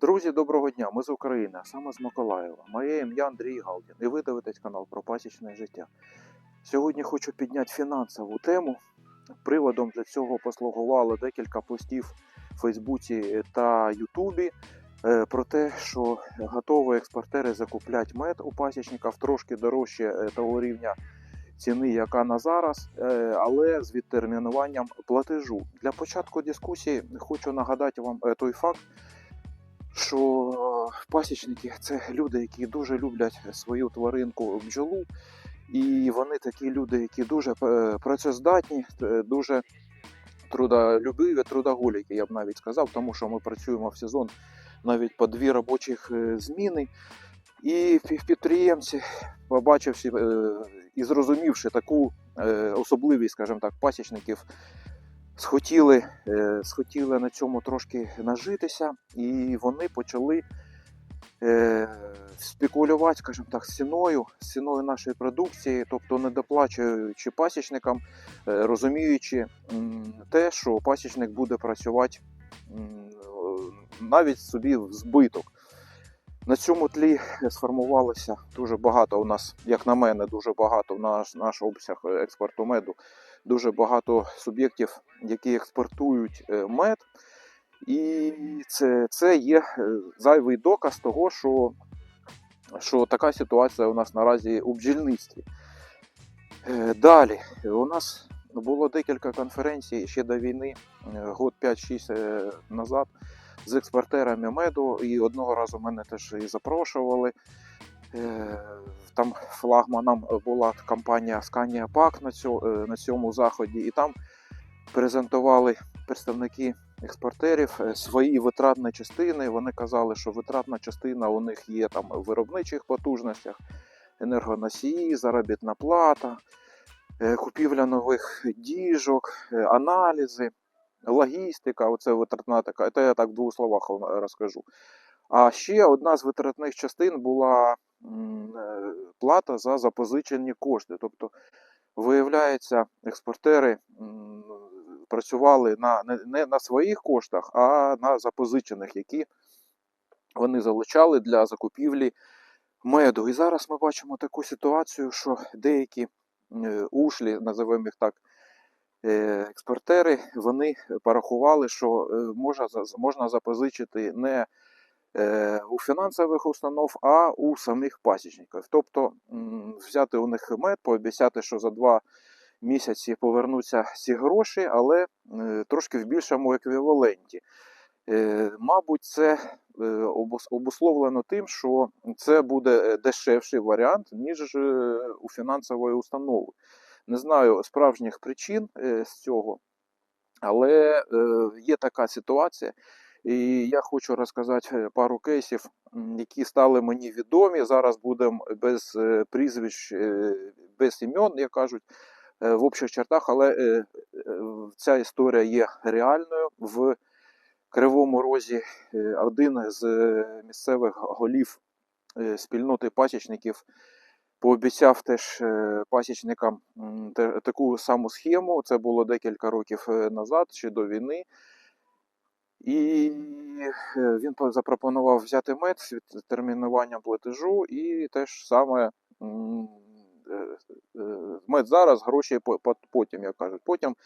Друзі, доброго дня! Ми з України, а саме з Миколаєва. Моє ім'я Андрій Галдін і ви дивитесь канал про пасічне життя. Сьогодні хочу підняти фінансову тему. Приводом для цього послугувало декілька постів в Фейсбуці та Ютубі е, про те, що готові експортери закуплять мед у пасічників трошки дорожче е, того рівня ціни, яка на зараз, е, але з відтермінуванням платежу. Для початку дискусії хочу нагадати вам той факт, що пасічники це люди, які дуже люблять свою тваринку бджолу, і вони такі люди, які дуже е, працездатні, е, дуже трудолюбиві, трудоголіки, я б навіть сказав, тому що ми працюємо в сезон навіть по дві робочих е, зміни. І пі- підприємці, побачивши е, і зрозумівши таку е, особливість, скажімо так, пасічників, схотіли, е, схотіли на цьому трошки нажитися, і вони почали е, спекулювати, скажімо так, ціною, ціною нашої продукції, тобто не доплачуючи пасічникам, е, розуміючи те, що пасічник буде працювати навіть собі в збиток. На цьому тлі сформувалося дуже багато у нас, як на мене, дуже багато наш, наш обсяг експорту меду, дуже багато суб'єктів, які експортують е, мед. І це, це є е, зайвий доказ того, що, що така ситуація у нас наразі у бджільництві. Е, Далі, у нас було декілька конференцій ще до війни, год 5-6 е, назад, з експортерами меду, і одного разу мене теж і запрошували. Е, Там флагманом була компанія Scania Pack на цьому, на цьому заході, і там презентували представники експортерів е, свої витратні частини. Вони казали, що витратна частина у них є там в виробничих потужностях, енергоносії, заробітна плата, е, купівля нових діжок, е, аналізи, логістика. Оце витратна така. Це я так в двох словах розкажу. А ще одна з витратних частин була е, плата за запозичені кошти. Тобто, виявляється, експортери працювали на, не, на своїх коштах, а на запозичених, які вони залучали для закупівлі меду. І зараз ми бачимо таку ситуацію, що деякі е, ушлі, називаємо їх так, е, експортери, вони порахували, що е, можна, запозичити не е, у фінансових установ, а у самих пасічників. Тобто взяти у них мед, пообіцяти, що за два місяці повернуться ці гроші, але е, трошки в більшому еквіваленті. Е, Мабуть, це е, обусловлено тим, що це буде е, дешевший варіант, ніж е, у фінансової установи. Не знаю справжніх причин е, з цього, але е, є така ситуація. І я хочу розказати е, пару кейсів, які стали мені відомі. Зараз будемо без е, прізвищ, е, без імен, як кажуть, в общих чертах, але ця історія є реальною. В Кривому Розі один з місцевих голів спільноти пасічників пообіцяв теж пасічникам таку саму схему. Це було декілька років назад, ще до війни. І е, він запропонував взяти мед з відтермінуванням платежу і теж саме м, е, е, мед зараз, гроші по- по- потім, як кажуть. Потім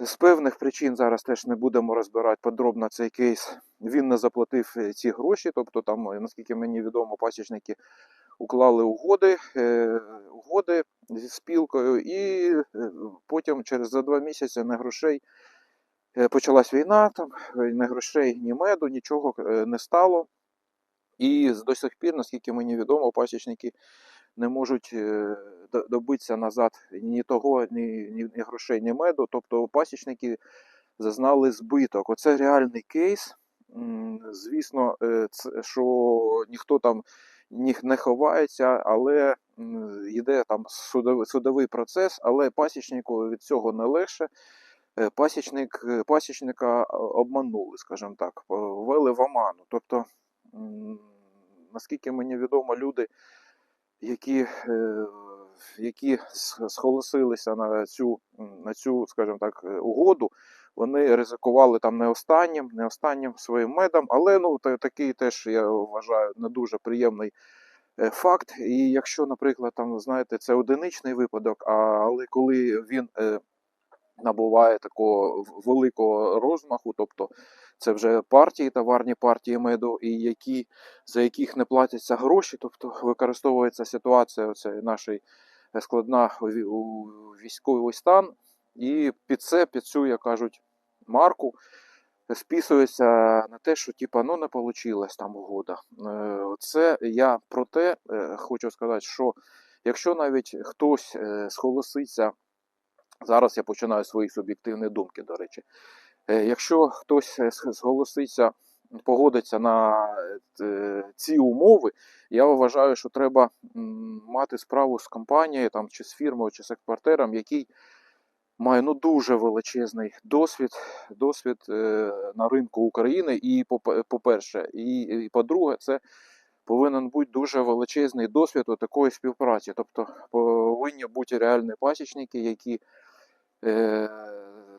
з певних причин зараз теж не будемо розбирати подробно цей кейс. Він не заплатив ці гроші, тобто там, наскільки мені відомо, пасічники уклали угоди, угоди зі спілкою, і потім через за два місяці не грошей почалась війна, там е, ні грошей, ні меду, нічого е, не стало. І до сих пір, наскільки мені відомо, пасічники не можуть е, добитися назад ні того, ні, ні, грошей, ні меду. Тобто пасічники зазнали збиток. Оце реальний кейс. Звісно, е, що ніхто там не ховається, але йде там судовий процес, але пасічнику від цього не легше. Е, Пасічник, е, пасічника е, обманули, скажімо так, ввели в оману. Тобто, наскільки мені відомо, люди, які, які схолосилися на цю, на цю, скажімо так, угоду, вони ризикували там не останнім, не останнім своїм медом, але ну такий теж я вважаю не дуже приємний факт. І якщо, наприклад, там знаєте, це одиничний випадок, але коли він набуває такого великого розмаху, тобто це вже партії, товарні партії меду, і які, за яких не платяться гроші, тобто використовується ситуація оця наша складна у військовий стан, і під це, під цю, як кажуть, марку списується на те, що типа, ну не вийшло там угода. Е, Це я про те е, хочу сказати, що якщо навіть хтось е, сголоситься, зараз я починаю свої суб'єктивні думки, до речі. Е, Якщо хтось е, зголоситься, погодиться на е, ці умови, я вважаю, що треба мати справу з компанією там, чи з фірмою, чи з експортером, який має ну, дуже величезний досвід, досвід на ринку України. І, по-перше, і, по-друге, це повинен бути дуже величезний досвід у такої співпраці. Тобто повинні бути реальні пасічники, які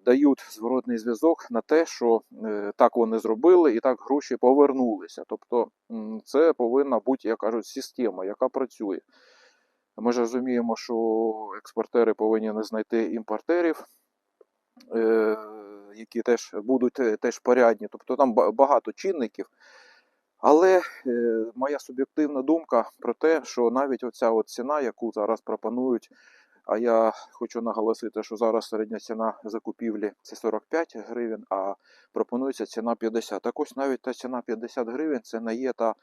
дають зворотний зв'язок на те, що е, так вони зробили і так гроші повернулися. Тобто це повинна бути, як кажуть, система, яка працює. Ми ж розуміємо, що експортери повинні не знайти імпортерів, е, які теж будуть е, теж порядні. Тобто там багато чинників. Але е, моя суб'єктивна думка про те, що навіть оця от ціна, яку зараз пропонують, а я хочу наголосити, що зараз середня ціна закупівлі це 45 гривень, а пропонується ціна 50. Так ось навіть та ціна 50 гривень це не є та,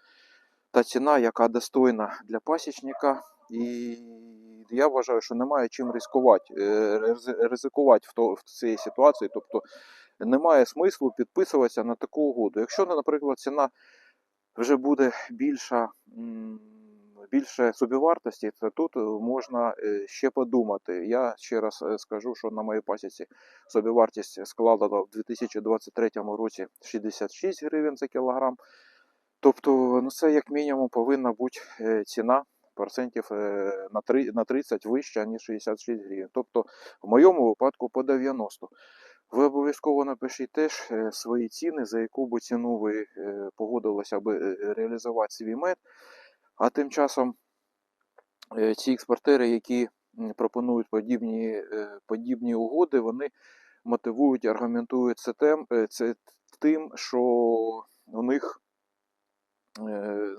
та ціна, яка достойна для пасічника. І я вважаю, що немає чим ризикувати, е, ризикувати в, то, в цій ситуації. Тобто немає смислу підписуватися на таку угоду. Якщо, наприклад, ціна вже буде більша, більше собівартості, то тут е, можна е, ще подумати. Я ще раз е, скажу, що на моїй пасіці собівартість складала в 2023 році 66 гривень за кілограм. Тобто, ну це як мінімум повинна бути ціна процентів на три- на 30 вища, ніж 66 гривень. Тобто, в моєму випадку по 90. Ви обов'язково напишіть теж свої ціни, за яку би ціну ви погодилися би е, реалізувати свій мед. А тим часом е, ці експортери, які пропонують подібні, е, подібні угоди, вони мотивують, аргументують це тем, е, це тим, що у них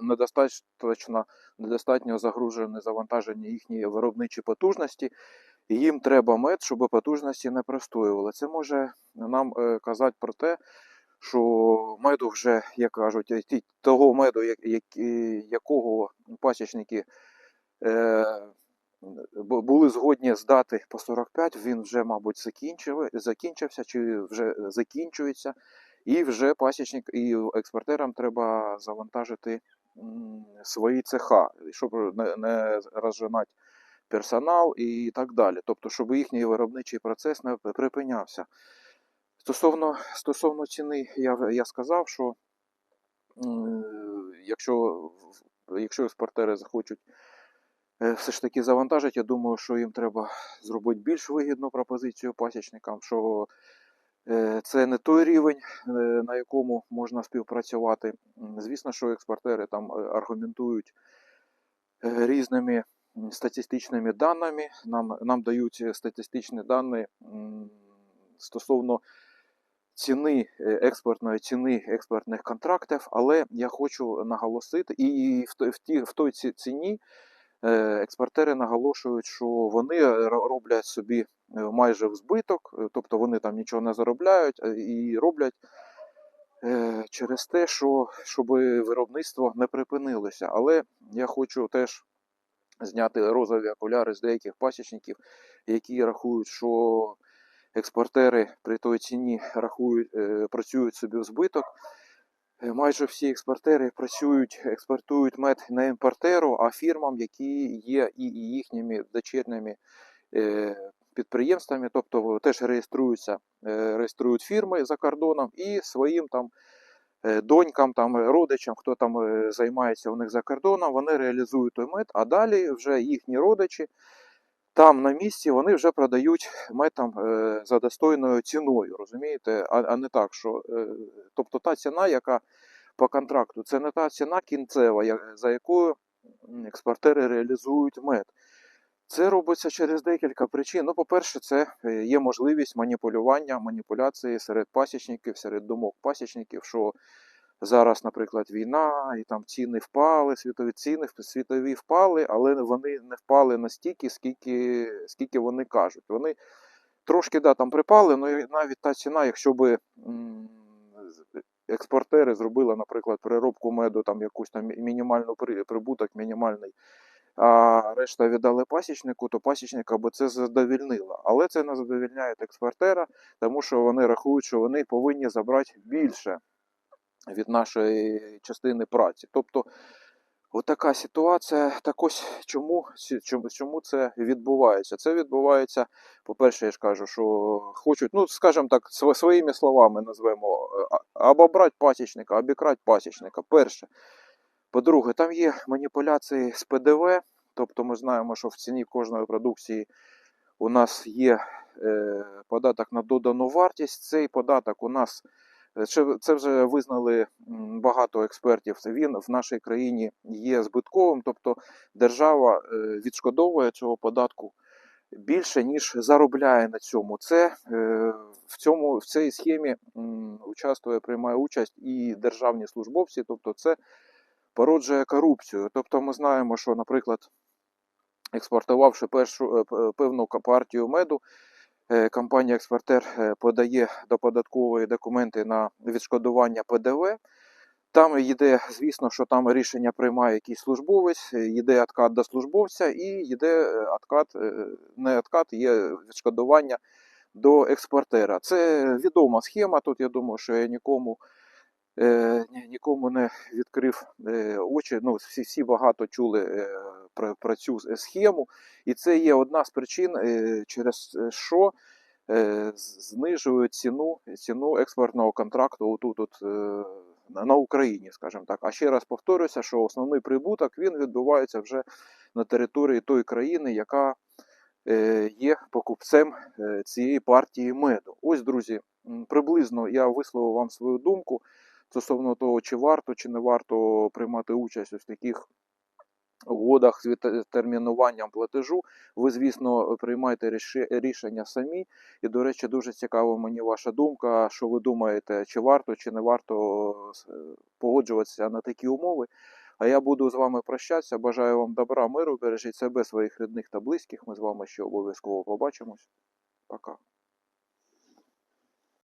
недостатньо, недостатньо загружені, завантажені їхні виробничі потужності, їм треба мед, щоб потужності не простоювали. Це може нам казати про те, що меду вже, як кажуть, того меду, як, як- якого пасічники е, були згодні здати по 45, він вже, мабуть, закінчив, закінчився чи вже закінчується. І вже пасічник і експортерам треба завантажити свої цеха, щоб не розжинати персонал і так далі. Тобто, щоб їхній виробничий процес не припинявся. Стосовно, стосовно ціни, я, я сказав, що якщо, якщо експортери захочуть е, все ж таки завантажити, я думаю, що їм треба зробити більш вигідну пропозицію пасічникам, що е, це не той рівень, е, на якому можна співпрацювати. Звісно, що експортери там аргументують різними статистичними даними. Нам, нам дають статистичні дані стосовно ціни е, експортної ціни експортних контрактів, але я хочу наголосити, і в, ті, в той ціні е, експортери наголошують, що вони роблять собі е, майже в збиток, тобто вони там нічого не заробляють і роблять через те, що щоб виробництво не припинилося. Але я хочу теж зняти розові окуляри з деяких пасічників, які рахують, що експортери при той ціні рахують, е, працюють собі в збиток. Е, Майже всі експортери працюють, експортують мед не імпортеру, а фірмам, які є і їхніми дочірніми е, підприємствами, тобто теж реєструються, реєструють фірми за кордоном і своїм там донькам, там, родичам, хто там займається у них за кордоном, вони реалізують той мед, а далі вже їхні родичі там на місці вони вже продають мед там е, за достойною ціною, розумієте? А, а не так, що е, тобто та ціна, яка по контракту, це не та ціна кінцева, за якою експортери реалізують мед. Це робиться через декілька причин. Ну, по-перше, це е, є можливість маніпулювання, маніпуляції серед пасічників, серед думок пасічників, що зараз, наприклад, війна, і там ціни впали, світові ціни світові впали, але вони не впали настільки, скільки, скільки вони кажуть. Вони трошки да, там припали, але навіть та ціна, якщо би експортери зробили, наприклад, переробку меду, там якусь там мінімальну прибуток, мінімальний, а решта віддали пасічнику, то пасічника би це задовільнило. Але це не задовільняє експортера, тому що вони рахують, що вони повинні забрати більше від нашої частини праці. Тобто, отака ситуація. Так ось чому, чому, це відбувається? Це відбувається, по-перше, я ж кажу, що хочуть, ну, скажімо так, своїми словами назвемо, е, а- обобрати пасічника, обікрати пасічника. Перше. По-друге, там є маніпуляції з ПДВ, тобто ми знаємо, що в ціні кожної продукції у нас є е, податок на додану вартість. Цей податок у нас це вже визнали багато експертів. Він в нашій країні є збитковим, тобто держава е, відшкодовує цього податку більше ніж заробляє на цьому. Це е, в цьому в цій схемі участвує, приймає участь і державні службовці, тобто це породжує корупцію. Тобто ми знаємо, що, наприклад, експортувавши першу е, певну партію меду, е, компанія експортер е, подає до податкової документи на відшкодування ПДВ. Там йде, звісно, що там рішення приймає якийсь службовець, е, йде откат до службовця і йде е, откат, е, не откат, є відшкодування до експортера. Це відома схема. Тут я думаю, що я нікому, е, ні- нікому не відкрив е, очі. Ну, всі, всі багато чули е, про, про цю схему. І це є одна з причин, е, через е, що е, з- знижують ціну, ціну експортного контракту отут от, е, на Україні, скажімо так. А ще раз повторюся, що основний прибуток він відбувається вже на території тої країни, яка е, є покупцем е, цієї партії меду. Ось, друзі, приблизно я висловив вам свою думку стосовно того, чи варто чи не варто приймати участь у таких угодах з відтермінуванням платежу. Ви, звісно, приймайте рішення самі. І, до речі, дуже цікава мені ваша думка, що ви думаєте, чи варто, чи не варто е, погоджуватися на такі умови. А я буду з вами прощатися. Бажаю вам добра, миру, бережіть себе, своїх рідних та близьких. Ми з вами ще обов'язково побачимось. Пока.